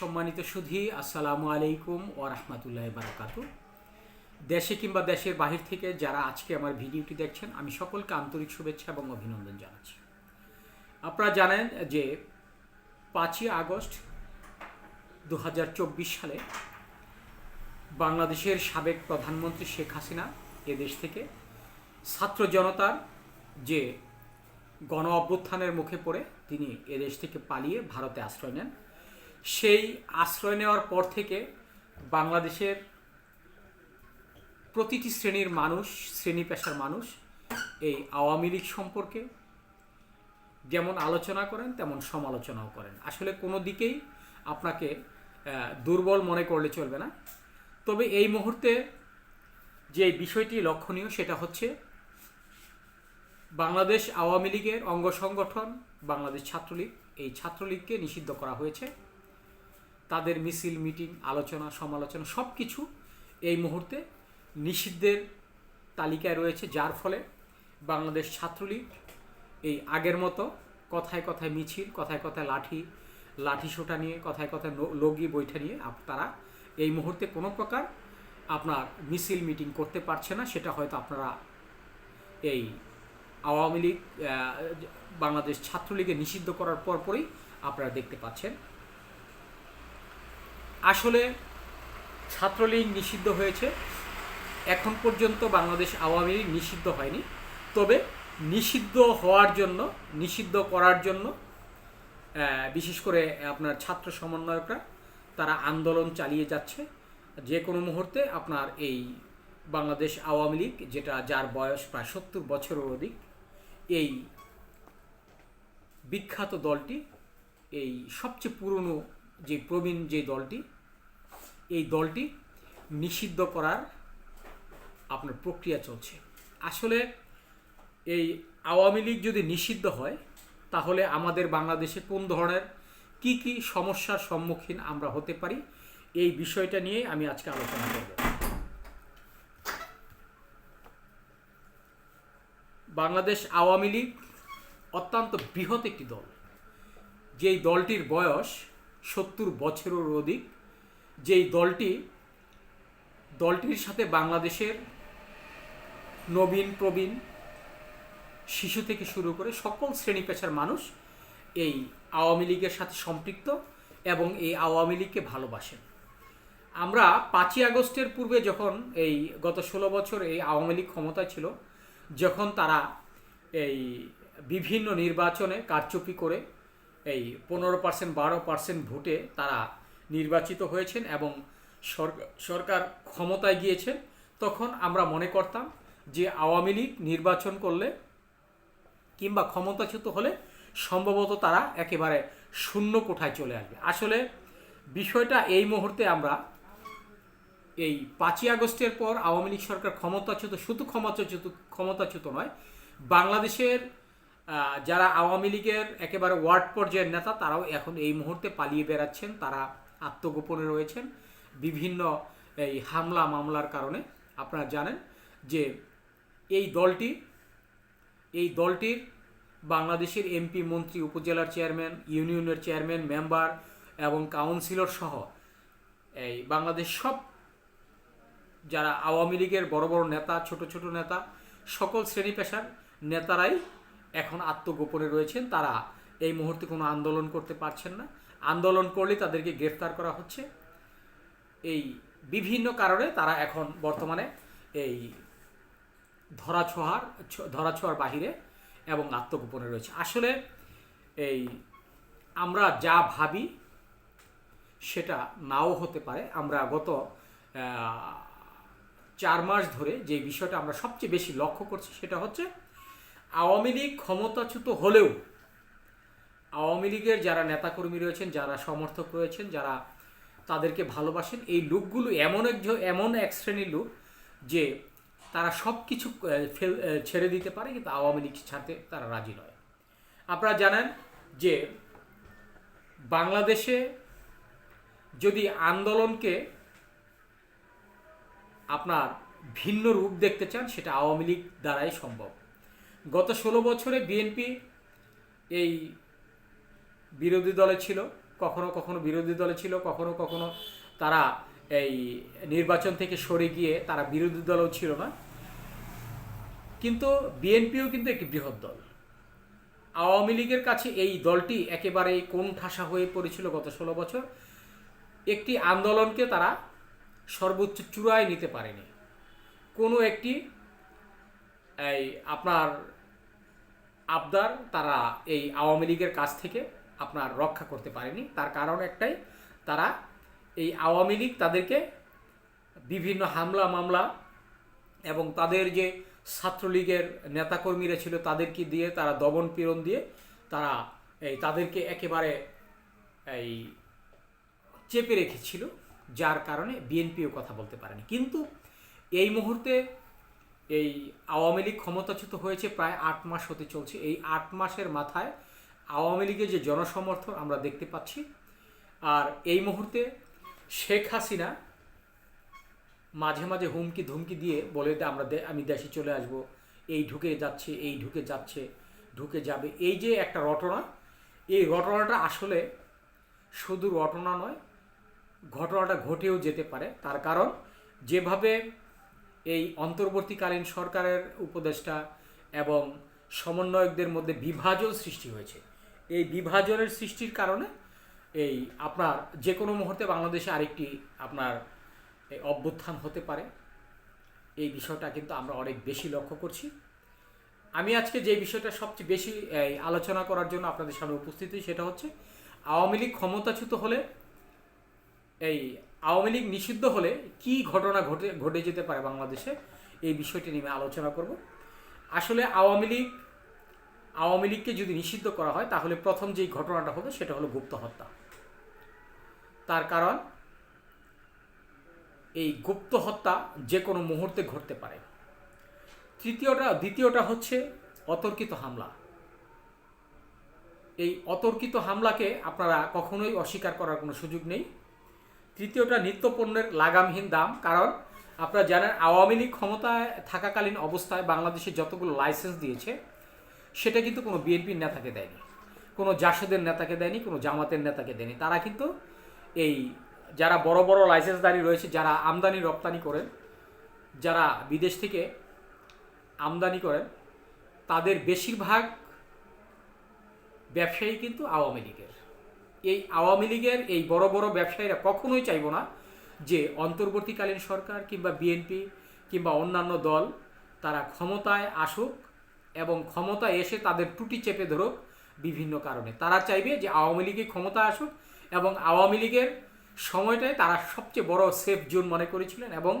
সম্মানিত সুধী, আসসালামু আলাইকুম ও রহমতুল্লাহ বারাকাত দেশে কিংবা দেশের বাহির থেকে যারা আজকে আমার ভিডিওটি দেখছেন, আমি সকলকে আন্তরিক শুভেচ্ছা এবং অভিনন্দন জানাচ্ছি। আপনারা জানেন যে পাঁচই আগস্ট দু হাজার চব্বিশ সালে বাংলাদেশের সাবেক প্রধানমন্ত্রী শেখ হাসিনা এ দেশ থেকে ছাত্র জনতার যে গণ অভ্যুত্থানের মুখে পড়ে, তিনি এদেশ থেকে পালিয়ে ভারতে আশ্রয় নেন। সেই আশ্রয় নেওয়ার পর থেকে বাংলাদেশের প্রতিটি শ্রেণির মানুষ, শ্রেণি পেশার মানুষ এই আওয়ামী লীগ সম্পর্কে যেমন আলোচনা করেন, তেমন সমালোচনাও করেন। আসলে কোনো দিকেই আপনাকে দুর্বল মনে করলে চলবে না। তবে এই মুহূর্তে যে বিষয়টি লক্ষণীয় সেটা হচ্ছে বাংলাদেশ আওয়ামী লীগের অঙ্গ সংগঠন, বাংলাদেশ ছাত্রলীগ। এই ছাত্রলীগকে নিষিদ্ধ করা হয়েছে। তাদের মিছিল, মিটিং, আলোচনা, সমালোচনা সব কিছু এই মুহূর্তে নিষিদ্ধের তালিকায় রয়েছে। যার ফলে বাংলাদেশ ছাত্রলীগ এই আগের মতো কথায় কথায় মিছিল, কথায় কথায় লাঠি লাঠি সোটা নিয়ে, কথায় কথায় লগি বৈঠা নিয়ে তারা এই মুহূর্তে কোনো প্রকার আপনার মিছিল, মিটিং করতে পারছে না। সেটা হয়তো আপনারা এই আওয়ামী লীগ বাংলাদেশ ছাত্রলীগে নিষিদ্ধ করার পরপরই আপনারা দেখতে পাচ্ছেন। আসলে ছাত্রলীগ নিষিদ্ধ হয়েছে। এখন পর্যন্ত বাংলাদেশ আওয়ামী লীগ নিষিদ্ধ হয়নি। তবে নিষিদ্ধ হওয়ার জন্য, নিষিদ্ধ করার জন্য বিশেষ করে আপনার ছাত্র সমন্বয়করা, তারা আন্দোলন চালিয়ে যাচ্ছে। যে কোনো মুহূর্তে আপনার এই বাংলাদেশ আওয়ামী লীগ, যেটা যার বয়স প্রায় সত্তর বছরের অধিক, এই বিখ্যাত দলটি, এই সবচেয়ে পুরনো যে প্রবীণ যে দলটি এই দলটি নিষিদ্ধ করার আপনার প্রক্রিয়া চলছে। আসলে এই আওয়ামী লীগ যদি নিষিদ্ধ হয়, তাহলে আমাদের বাংলাদেশে কোন ধরনের কি কি সমস্যার সম্মুখীন আমরা হতে পারি, এই বিষয়টা নিয়ে আমি আজকে আলোচনা করব। বাংলাদেশ আওয়ামী লীগ অত্যন্ত বৃহৎ একটি দল। যেই দলটির বয়স সত্তর বছরের অধিক যেই দলটি, দলটির সাথে বাংলাদেশের নবীন, প্রবীণ, শিশু থেকে শুরু করে সকল শ্রেণি পেশার মানুষ এই আওয়ামী লীগের সাথে সম্পৃক্ত এবং এই আওয়ামী লীগকে ভালোবাসেন। আমরা পাঁচই আগস্টের পূর্বে যখন এই গত ষোলো বছর এই আওয়ামী লীগ ক্ষমতায় ছিল, যখন তারা এই বিভিন্ন নির্বাচনে কারচুপি করে এই পনেরো পার্সেন্ট, বারো পার্সেন্ট ভোটে তারা নির্বাচিত হয়েছেন এবং সরকার ক্ষমতায় গিয়েছেন, তখন আমরা মনে করতাম যে আওয়ামী লীগ নির্বাচন করলে কিংবা ক্ষমতাচ্যুত হলে সম্ভবত তারা একেবারে শূন্য কোঠায় চলে আসবে। আসলে বিষয়টা এই মুহূর্তে আমরা এই পাঁচই আগস্টের পর আওয়ামী লীগ সরকার ক্ষমতাচ্যুত, শুধু ক্ষমতাচ্যুত ক্ষমতাচ্যুত নয়, বাংলাদেশের যারা আওয়ামী লীগের একেবারে ওয়ার্ড পর্যায়ের নেতা, তারাও এখন এই মুহূর্তে পালিয়ে বেড়াচ্ছেন। তারা আত্মগোপনে রয়েছেন। বিভিন্ন এই হামলা মামলার কারণে আপনারা জানেন যে এই দলটি, এই দলটির বাংলাদেশের এমপি মন্ত্রী, উপজেলার চেয়ারম্যান, ইউনিয়নের চেয়ারম্যান, মেম্বার এবং কাউন্সিলর সহ এই বাংলাদেশ সব যারা আওয়ামী লীগের বড় বড় নেতা, ছোট ছোট নেতা, সকল শ্রেণি পেশার নেতারাই এখন আত্মগোপনে রয়েছেন। তারা এই মুহূর্তে কোনো আন্দোলন করতে পারছেন না। আন্দোলন করলে তাদেরকে গ্রেফতার করা হচ্ছে। এই বিভিন্ন কারণে তারা এখন বর্তমানে এই ধরাছোঁয়ার ধরাছোঁয়ার বাহিরে এবং আত্মগোপনে রয়েছে। আসলে এই আমরা যা ভাবি সেটা নাও হতে পারে। আমরা গত চার মাস ধরে যে বিষয়টা আমরা সবচেয়ে বেশি লক্ষ্য করছি সেটা হচ্ছে আওয়ামী লীগ ক্ষমতাচ্যুত হলেও আওয়ামী লীগের যারা নেতাকর্মী রয়েছেন, যারা সমর্থক রয়েছেন, যারা তাদেরকে ভালোবাসেন, এই লোকগুলো এমন এক এমন এক শ্রেণির লোক যে তারা সব কিছু ফেল ছেড়ে দিতে পারে, কিন্তু আওয়ামী লীগ ছাড়তে তারা রাজি নয়। আপনারা জানেন যে বাংলাদেশে যদি আন্দোলনকে আপনার ভিন্ন রূপ দেখতে চান, সেটা আওয়ামী লীগ দ্বারাই সম্ভব। গত ষোলো বছরে বিএনপি এই বিরোধী দলে ছিল, কখনো কখনো বিরোধী দলে ছিল, কখনো কখনো তারা এই নির্বাচন থেকে সরে গিয়ে তারা বিরোধী দলও ছিল না। কিন্তু বিএনপিও কিন্তু একটি বৃহৎ দল। আওয়ামী লীগের কাছে এই দলটি একেবারে কোন ঠাসা হয়ে পড়েছিল গত ষোলো বছর, একটি আন্দোলনকে তারা সর্বোচ্চ চূড়ায় নিতে পারেনি। কোনো একটি এই আপনার আবদার তারা এই আওয়ামী লীগের কাছ থেকে আপনার রক্ষা করতে পারেনি। তার কারণ একটাই, তারা এই আওয়ামী লীগ তাদেরকে বিভিন্ন হামলা মামলা এবং তাদের যে ছাত্রলীগের নেতাকর্মীরা ছিল তাদেরকে দিয়ে তারা দমন পীড়ন দিয়ে তারা এই তাদেরকে একেবারে এই চেপে রেখেছিল, যার কারণে বিএনপিও কথা বলতে পারেনি। কিন্তু এই মুহূর্তে এই আওয়ামী লীগ ক্ষমতাচ্যুত হয়েছে প্রায় আট মাস হতে চলছে। এই আট মাসের মাথায় আওয়ামী লীগের যে জনসমর্থন আমরা দেখতে পাচ্ছি, আর এই মুহূর্তে শেখ হাসিনা মাঝে মাঝে হুমকি ধুমকি দিয়ে বলে আমরা আমি দেশে চলে আসব, এই ঢুকে যাচ্ছে, এই ঢুকে যাচ্ছে, ঢুকে যাবে। এই যে একটা রটনা, এই রটনাটা আসলে শুধু রটনা নয়, ঘটনাটা ঘটেও যেতে পারে। তার কারণ, যেভাবে এই অন্তর্বর্তীকালীন সরকারের উপদেষ্টা এবং সমন্বয়কদের মধ্যে বিভাজন সৃষ্টি হয়েছে এই বিভাজনের সৃষ্টির কারণে এই আপনার যে কোনো মুহূর্তে বাংলাদেশে আরেকটি আপনার অভ্যুত্থান হতে পারে। এই বিষয়টা কিন্তু আমরা অনেক বেশি লক্ষ্য করছি। আমি আজকে যে বিষয়টা সবচেয়ে বেশি আলোচনা করার জন্য আপনাদের সামনে উপস্থিত হই সেটা হচ্ছে, আওয়ামী লীগ ক্ষমতাচ্যুত হলে, এই আওয়ামী লীগ নিষিদ্ধ হলে কি ঘটনা ঘটে ঘটে যেতে পারে বাংলাদেশে? এই বিষয়টি নিয়ে আলোচনা করব। আসলে আওয়ামী লীগ আওয়ামী লীগকে যদি নিষিদ্ধ করা হয়, তাহলে প্রথম যেই ঘটনাটা হবে সেটা হলো গুপ্ত হত্যা। তার কারণ, এই গুপ্ত হত্যা যে কোনো মুহূর্তে ঘটতে পারে। তৃতীয়টা, দ্বিতীয়টা হচ্ছে অতর্কিত হামলা। এই অতর্কিত হামলাকে আপনারা কখনোই অস্বীকার করার কোনো সুযোগ নেই। তৃতীয়টা, নিত্যপণ্যের লাগামহীন দাম। কারণ, আপনারা জানেন, আওয়ামী লীগ ক্ষমতায় থাকাকালীন অবস্থায় বাংলাদেশে যতগুলো লাইসেন্স দিয়েছে সেটা কিন্তু কোনো বিএনপির নেতাকে দেয়নি। কোনো জাসদের নেতাকে দেয়নি, কোনো জামাতের নেতাকে দেয়নি। তারা কিন্তু এই যারা বড় বড় লাইসেন্সদারি রয়েছে, যারা আমদানি রপ্তানি করেন, যারা বিদেশ থেকে আমদানি করেন, তাদের বেশিরভাগ ব্যবসায়ী কিন্তু আওয়ামী লীগের। এই আওয়ামী লীগের এই বড় বড় ব্যবসায়ীরা কখনোই চাইব না যে অন্তর্বর্তীকালীন সরকার কিংবা বিএনপি কিংবা অন্যান্য দল তারা ক্ষমতায় আসুক এবং ক্ষমতায় এসে তাদের টুটি চেপে ধরুক বিভিন্ন কারণে তারা চাইবে যে আওয়ামী লীগে ক্ষমতা আসুক এবং আওয়ামী লীগের সময়টায় তারা সবচেয়ে বড় সেফ জোন মনে করেছিলেন এবং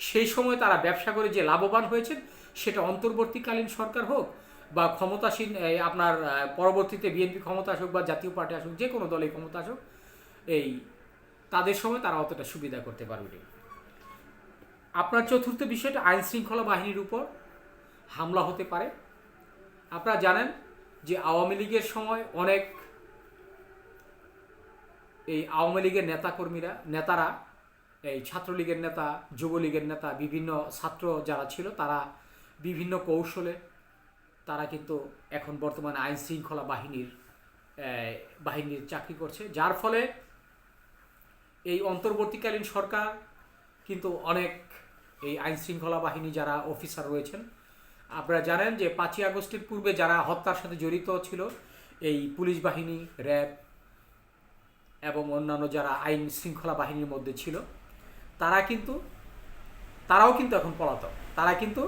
সেই সময় তারা ব্যবসা করে যে লাভবান হয়েছেন, সেটা অন্তর্বর্তীকালীন সরকার হোক বা ক্ষমতাসীন আপনার পরবর্তীতে বিএনপি ক্ষমতা আসুক বা জাতীয় পার্টি আসুক, যে কোনো দলে ক্ষমতা আসুক, এই তাদের সময় তারা অতটা সুবিধা করতে পারবে। আপনার চতুর্থ বিষয়টা আইন শৃঙ্খলা বাহিনীর উপর হামলা হতে পারে আপনারা জানেন যে আওয়ামী লীগের সময় অনেক এই আওয়ামী লীগের নেতাকর্মীরা, নেতারা, এই ছাত্রলীগের নেতা, যুবলীগের নেতা, বিভিন্ন ছাত্র যারা ছিল, তারা বিভিন্ন কৌশলে তারা কিন্তু এখন বর্তমানে আইন শৃঙ্খলা বাহিনীর বাহিনীর চাকরি করছে। যার ফলে এই অন্তর্বর্তীকালীন সরকার কিন্তু অনেক এই আইন শৃঙ্খলা বাহিনী যারা অফিসার রয়েছেন আপনারা জানেন যে পাঁচই আগস্টের পূর্বে যারা হত্যার সাথে জড়িত ছিল, এই পুলিশ বাহিনী, র্যাব এবং অন্যান্য যারা আইন শৃঙ্খলা বাহিনীর মধ্যে ছিল, তারা কিন্তু, তারাও কিন্তু এখন পলাতক। তারা কিন্তু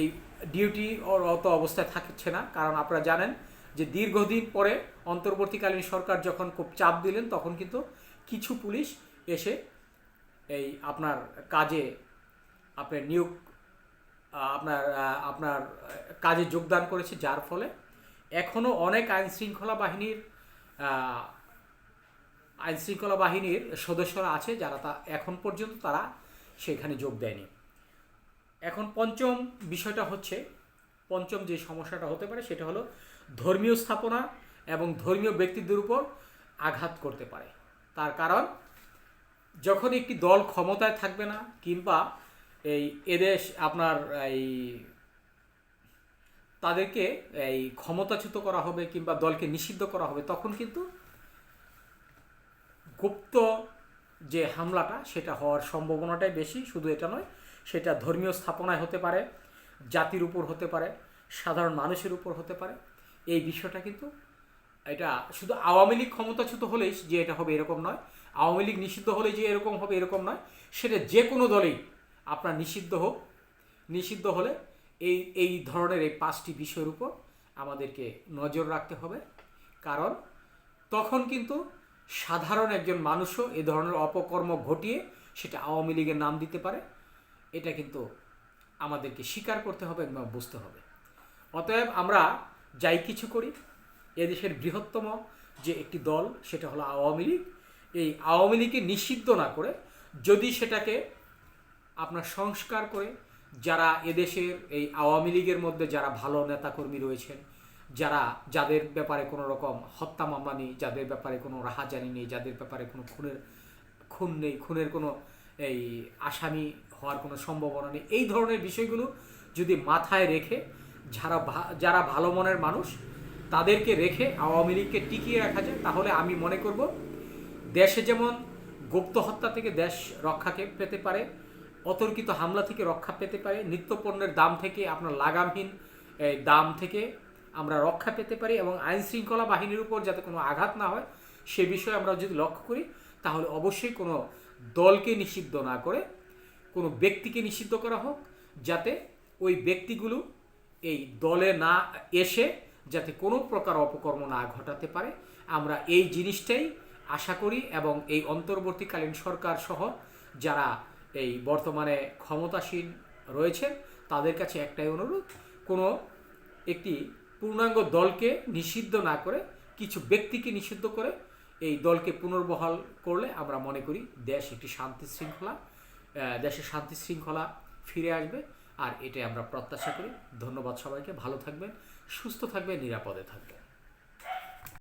এই ডিউটি অত অবস্থায় থাকছে না। কারণ আপনারা জানেন যে দীর্ঘদিন পরে অন্তর্বর্তীকালীন সরকার যখন খুব চাপ দিলেন, তখন কিন্তু কিছু পুলিশ এসে এই আপনার কাজে, আপনার নিয়োগ আপনার আপনার কাজে যোগদান করেছে যার ফলে এখনও অনেক আইনশৃঙ্খলা বাহিনীর আইনশৃঙ্খলা বাহিনীর সদস্যরা আছে যারা তা এখন পর্যন্ত তারা সেখানে যোগ দেয়নি। এখন পঞ্চম বিষয়টা হচ্ছে, পঞ্চম যে সমস্যাটা হতে পারে সেটা হলো ধর্মীয় স্থাপনা এবং ধর্মীয় ব্যক্তিদের উপর আঘাত করতে পারে। তার কারণ, যখন একটি দল ক্ষমতায় থাকবে না কিংবা এই এদেশ আপনার এই তাদেরকে এই ক্ষমতাচ্যুত করা হবে কিংবা দলকে নিষিদ্ধ করা হবে, তখন কিন্তু গুপ্ত যে হামলাটা সেটা হওয়ার সম্ভাবনাটাই বেশি। শুধু এটা নয়, সেটা ধর্মীয় স্থাপনায় হতে পারে, জাতির উপর হতে পারে, সাধারণ মানুষের উপর হতে পারে। এই বিষয়টা কিন্তু এটা শুধু আওয়ামী লীগ ক্ষমতাচ্যুত হলেই যে এটা হবে এরকম নয়, আওয়ামী লীগ নিষিদ্ধ হলেই যে এরকম হবে এরকম নয়, সেটা যে কোনো দলেই আপনার নিষিদ্ধ হোক। নিষিদ্ধ হলে এই এই ধরনের এই পাঁচটি বিষয়ের উপর আমাদেরকে নজর রাখতে হবে। কারণ তখন কিন্তু সাধারণ একজন মানুষও এ ধরনের অপকর্ম ঘটিয়ে সেটা আওয়ামী লীগের নাম দিতে পারে। এটা কিন্তু আমাদেরকে স্বীকার করতে হবে এবং বুঝতে হবে। অতএব আমরা যাই কিছু করি। এদেশের বৃহত্তম যে একটি দল, সেটা হলো আওয়ামী লীগ। এই আওয়ামী লীগকে নিষিদ্ধ না করে যদি সেটাকে আপনার সংস্কার করে যারা এদেশের এই আওয়ামী লীগের মধ্যে যারা ভালো নেতাকর্মী রয়েছেন, যারা যাদের ব্যাপারে কোনো রকম হত্যা মামলা নেই, যাদের ব্যাপারে কোনো রাহাজানি নেই, যাদের ব্যাপারে কোনো খুনের খুন নেই, খুনের কোনো এই আসামি হওয়ার কোনো সম্ভাবনা নেই, এই ধরনের বিষয়গুলো যদি মাথায় রেখে যারা যারা ভালো মনের মানুষ, তাদেরকে রেখে আওয়ামী লীগকে টিকিয়ে রাখা যায়, তাহলে আমি মনে করব দেশে যেমন গুপ্ত হত্যা থেকে দেশ রক্ষাকে পেতে পারে অতর্কিত হামলা থেকে রক্ষা পেতে পারে, নিত্যপণ্যের দাম থেকে, আপনার লাগামহীন দাম থেকে আমরা রক্ষা পেতে পারি এবং আইন শৃঙ্খলা বাহিনীর উপর যাতে কোনো আঘাত না হয়, সে বিষয়ে আমরা যদি লক্ষ্য করি, তাহলে অবশ্যই কোনো দলকে নিষিদ্ধ না করে, কোনো ব্যক্তিকে নিষিদ্ধ করা হোক, যাতে ওই ব্যক্তিগুলো এই দলে না এসে যাতে কোনো প্রকার অপকর্ম না ঘটাতে পারে। আমরা এই জিনিসটাই আশা করি এবং এই অন্তর্বর্তীকালীন সরকার সহ যারা এই বর্তমানে ক্ষমতাসীন রয়েছেন তাদের কাছে একটাই অনুরোধ, কোনো একটি পূর্ণাঙ্গ দলকে নিষিদ্ধ না করে, কিছু ব্যক্তিকে নিষিদ্ধ করে এই দলকে পুনর্বহাল করলে আমরা মনে করি দেশ একটি শান্তি শৃঙ্খলা দেশের শান্তি শৃঙ্খলা ফিরে আসবে। আর এটাই আমরা প্রত্যাশা করি। ধন্যবাদ সবাইকে। ভালো থাকবেন, সুস্থ থাকবেন, নিরাপদে থাকবেন।